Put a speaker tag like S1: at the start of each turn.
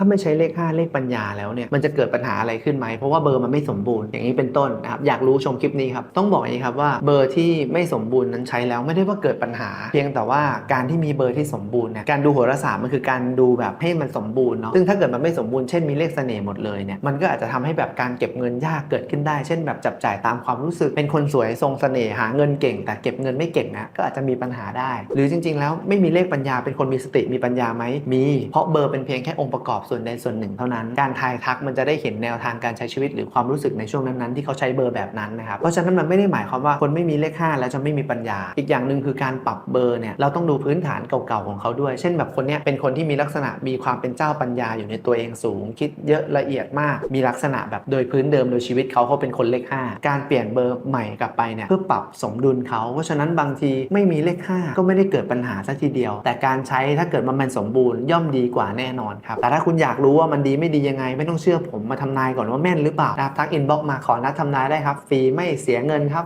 S1: ถ้าไม่ใช้เลข 5 เลขปัญญาแล้วเนี่ยมันจะเกิดปัญหาอะไรขึ้นไหมเพราะว่าเบอร์มันไม่สมบูรณ์อย่างนี้เป็นต้นนะครับอยากรู้ชมคลิปนี้ครับต้องบอกอย่างนี้ครับว่าเบอร์ที่ไม่สมบูรณ์นั้นใช้แล้วไม่ได้ว่าเกิดปัญหา เพียงแต่ว่าการที่มีเบอร์ที่สมบูรณ์เนี่ยการดูโหราศาสตร์มันคือการดูแบบให้มันสมบูรณ์เนาะซึ่งถ้าเกิดมันไม่สมบูรณ์เช่นมีเลขเสน่ห์หมดเลยเนี่ยมันก็อาจจะทำให้แบบการเก็บเงินยากเกิดขึ้นได้ เช่นแบบจับจ่ายตามความรู้สึกเป็นคนสวยทรงเสน่ห์หาเงินเก่ง แต่เก็บเงินไม่เก่งนะก็อาจจะมีปัญหาได้ หรือจริง ๆ แล้วไม่มีเลขปัญญาเป็นคนมีสติมีปัญญาไหมมี เพราะเบอร์เป็นเพียงแค่องค์ประกอบส่วนใดส่วนหนึ่งเท่านั้น การทายทักมันจะได้เห็นแนวทางการใช้ชีวิตหรือความรู้สึกในช่วงนั้นๆที่เขาใช้เบอร์แบบนั้นนะครับ เพราะฉะนั้นมันไม่ได้หมายความว่าคนไม่มีเลข 5 แล้วจะไม่มีปัญญา อีกอย่างหนึ่งคือการปรับเบอร์เนี่ยเราต้องดูพื้นฐานเก่าๆของเขาด้วย เช่นแบบคนเนี้ยเป็นคนที่มีลักษณะมีความเป็นเจ้าปัญญาอยู่ในตัวเองสูง คิดเยอะละเอียดมาก มีลักษณะแบบโดยพื้นเดิมโดยชีวิตเขาเขาเป็นคนเลข 5 การเปลี่ยนเบอร์ใหม่กลับไปเนี่ยเพื่อปรับสมดุลเขาเพราะฉะนั้นบางทีไม่มีเลข 5 ก็ไม่ได้เกิดปัญหาสักทีเดียว แต่การใช้ถ้าเกิดมันสมบูรณ์ย่อมดีกว่าแน่นอนครับแต่ถ้าคุณอยากรู้ว่ามันดีไม่ดียังไง ไม่ต้องเชื่อผมมาทำนายก่อนว่าแม่นหรือเปล่านะครับทักอินบ็อกมาขอนัดทำนายได้ครับ ฟรีไม่เสียเงินครับ